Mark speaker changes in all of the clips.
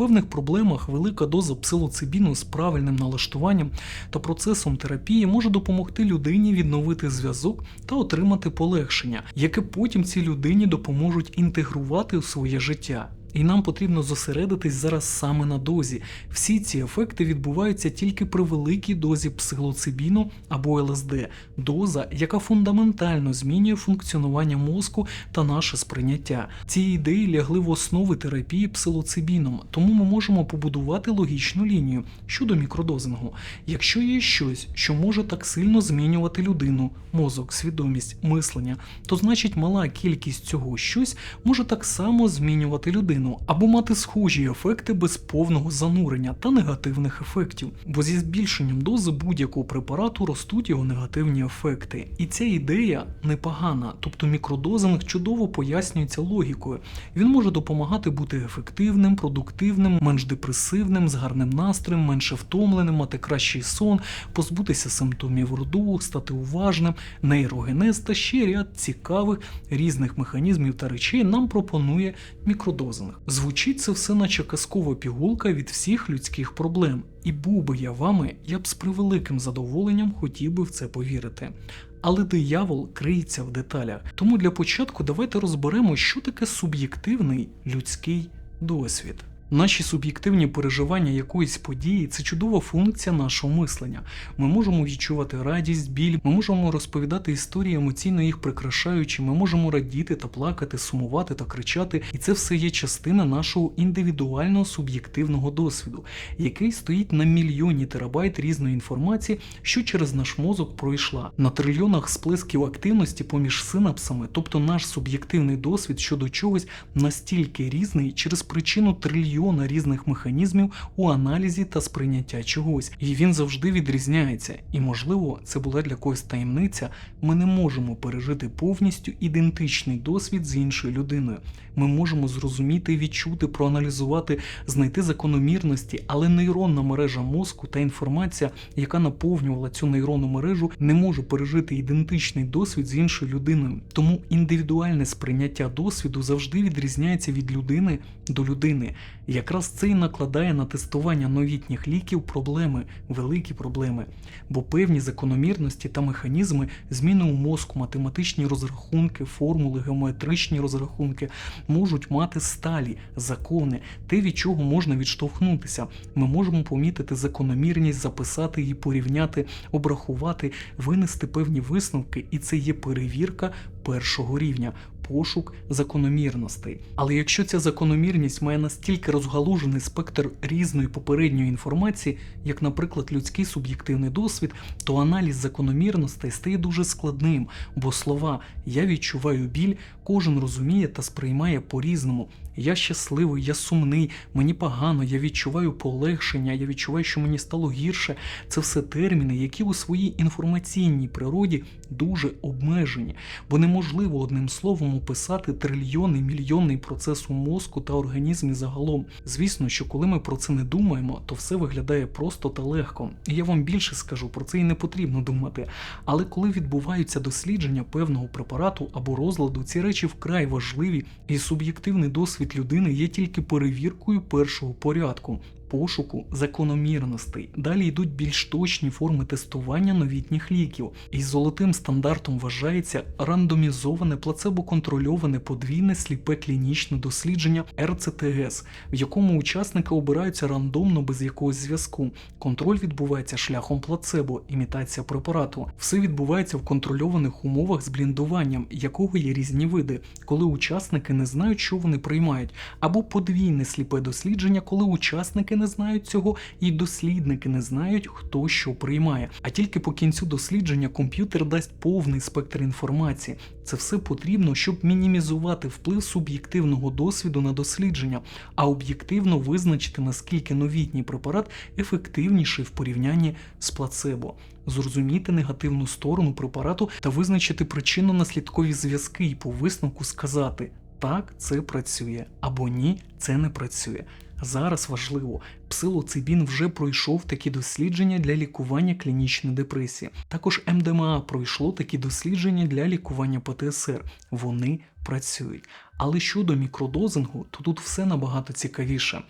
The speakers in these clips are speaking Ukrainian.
Speaker 1: певних проблемах велика доза псилоцибіну з правильним налаштуванням та процесом терапії може допомогти людині відновити зв'язок та отримати полегшення, яке потім цій людині допоможуть інтегрувати у своє життя. І нам потрібно зосередитись зараз саме на дозі. Всі ці ефекти відбуваються тільки при великій дозі псилоцибіну або ЛСД, доза, яка фундаментально змінює функціонування мозку та наше сприйняття. Ці ідеї лягли в основи терапії псилоцибіном, тому ми можемо побудувати логічну лінію щодо мікродозингу. Якщо є щось, що може так сильно змінювати людину, мозок, свідомість, мислення, то значить мала кількість цього щось може так само змінювати людину або мати схожі ефекти без повного занурення та негативних ефектів, бо зі збільшенням дози будь-якого препарату ростуть його негативні ефекти. І ця ідея непогана, тобто мікродозинг чудово пояснюється логікою. Він може допомагати бути ефективним, продуктивним, менш депресивним, з гарним настроєм, менше втомленим, мати кращий сон, позбутися симптомів роду, стати уважним, нейрогенез та ще ряд цікавих різних механізмів та речей нам пропонує мікродозинг. Звучить це все, наче казкова пігулка від всіх людських проблем. І був би я вами, я б з превеликим задоволенням хотів би в це повірити. Але диявол криється в деталях. Тому для початку давайте розберемо, що таке суб'єктивний людський досвід. Наші суб'єктивні переживання якоїсь події це чудова функція нашого мислення. Ми можемо відчувати радість, біль, ми можемо розповідати історії, емоційно їх прикрашаючи, ми можемо радіти та плакати, сумувати та кричати, і це все є частина нашого індивідуального суб'єктивного досвіду, який стоїть на мільйоні терабайт різної інформації, що через наш мозок пройшла, на трильйонах сплесків активності поміж синапсами, тобто наш суб'єктивний досвід щодо чогось настільки різний через причину трильйона різних механізмів у аналізі та сприйняття чогось, і він завжди відрізняється. І можливо, це була для когось таємниця. Ми не можемо пережити повністю ідентичний досвід з іншою людиною. Ми можемо зрозуміти, відчути, проаналізувати, знайти закономірності, але нейронна мережа мозку та інформація, яка наповнювала цю нейронну мережу, не може пережити ідентичний досвід з іншою людиною. Тому індивідуальне сприйняття досвіду завжди відрізняється від людини до людини. Якраз це і накладає на тестування новітніх ліків проблеми, великі проблеми, бо певні закономірності та механізми зміни у мозку, математичні розрахунки, формули, геометричні розрахунки можуть мати сталі закони, те, від чого можна відштовхнутися. Ми можемо помітити закономірність, записати її, порівняти, обрахувати, винести певні висновки, і це є перевірка першого рівня. Пошук закономірностей. Але якщо ця закономірність має настільки розгалужений спектр різної попередньої інформації, як, наприклад, людський суб'єктивний досвід, то аналіз закономірностей стає дуже складним, бо слова я відчуваю біль, кожен розуміє та сприймає по-різному. Я щасливий, я сумний, мені погано, я відчуваю полегшення, я відчуваю, що мені стало гірше. Це все терміни, які у своїй інформаційній природі дуже обмежені, бо неможливо одним словом описати трильйонний мільйонний процес у мозку та організмі загалом. Звісно, що коли ми про це не думаємо, то все виглядає просто та легко. І я вам більше скажу, про це і не потрібно думати. Але коли відбуваються дослідження певного препарату або розладу, ці речі вкрай важливі, і суб'єктивний досвід людини є тільки перевіркою першого порядку. Пошуку закономірностей. Далі йдуть більш точні форми тестування новітніх ліків, і золотим стандартом вважається рандомізоване плацебо-контрольоване подвійне сліпе клінічне дослідження РЦТС, в якому учасники обираються рандомно без якогось зв'язку. Контроль відбувається шляхом плацебо, імітація препарату. Все відбувається в контрольованих умовах з бліндуванням, якого є різні види, коли учасники не знають, що вони приймають, або подвійне сліпе дослідження, коли учасники не знають цього, і дослідники не знають, хто що приймає. А тільки по кінцю дослідження комп'ютер дасть повний спектр інформації. Це все потрібно, щоб мінімізувати вплив суб'єктивного досвіду на дослідження, а об'єктивно визначити, наскільки новітній препарат ефективніший в порівнянні з плацебо. Зрозуміти негативну сторону препарату та визначити причинно-наслідкові зв'язки і по висновку сказати так, це працює або ні, це не працює. Зараз важливо, псилоцибін вже пройшов такі дослідження для лікування клінічної депресії. Також МДМА пройшло такі дослідження для лікування ПТСР. Вони працюють. Але щодо мікродозингу, то тут все набагато цікавіше.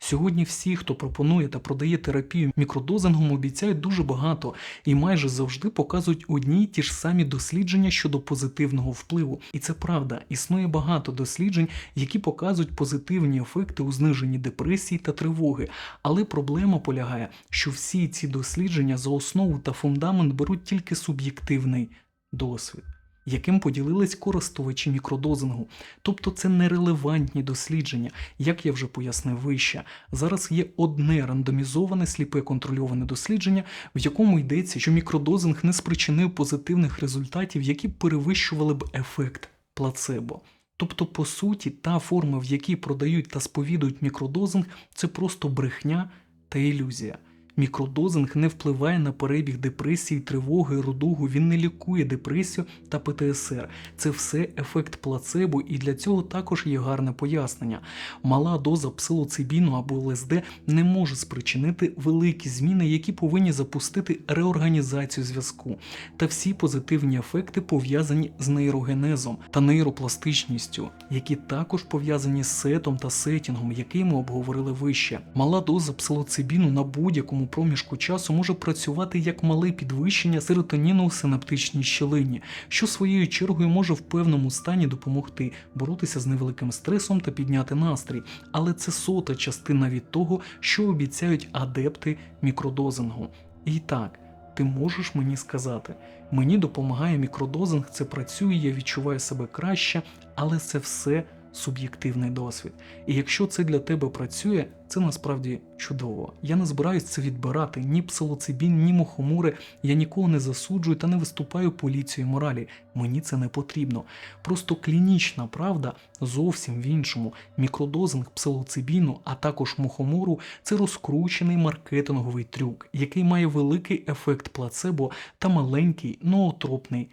Speaker 1: Сьогодні всі, хто пропонує та продає терапію мікродозингом, обіцяють дуже багато і майже завжди показують одні й ті ж самі дослідження щодо позитивного впливу. І це правда, існує багато досліджень, які показують позитивні ефекти у зниженні депресії та тривоги. Але проблема полягає, що всі ці дослідження за основу та фундамент беруть тільки суб'єктивний досвід. Яким поділились користувачі мікродозингу, тобто це нерелевантні дослідження, як я вже пояснив вище. Зараз є одне рандомізоване сліпе контрольоване дослідження, в якому йдеться, що мікродозинг не спричинив позитивних результатів, які перевищували б ефект плацебо. Тобто, по суті, та форма, в якій продають та сповідують мікродозинг, це просто брехня та ілюзія. Мікродозинг не впливає на перебіг депресії, тривоги, рудугу, він не лікує депресію та ПТСР. Це все ефект плацебо, і для цього також є гарне пояснення. Мала доза псилоцибіну або ЛСД не може спричинити великі зміни, які повинні запустити реорганізацію зв'язку. Та всі позитивні ефекти пов'язані з нейрогенезом та нейропластичністю, які також пов'язані з сетом та сетінгом, який ми обговорили вище. Мала доза псилоцибіну на будь-якому проміжку часу може працювати як мале підвищення серотоніну у синаптичній щелині, що своєю чергою може в певному стані допомогти боротися з невеликим стресом та підняти настрій. Але це сота частина від того, що обіцяють адепти мікродозингу. І так. Ти можеш мені сказати, мені допомагає мікродозинг, це працює, я відчуваю себе краще, але це все суб'єктивний досвід. І якщо це для тебе працює, це насправді чудово. Я не збираюсь це відбирати ні псилоцибін, ні мухомури. Я нікого не засуджую та не виступаю поліцією моралі. Мені це не потрібно. Просто клінічна правда зовсім в іншому. Мікродозинг псилоцибіну, а також мухомору це розкручений маркетинговий трюк, який має великий ефект плацебо та маленький ноотропний.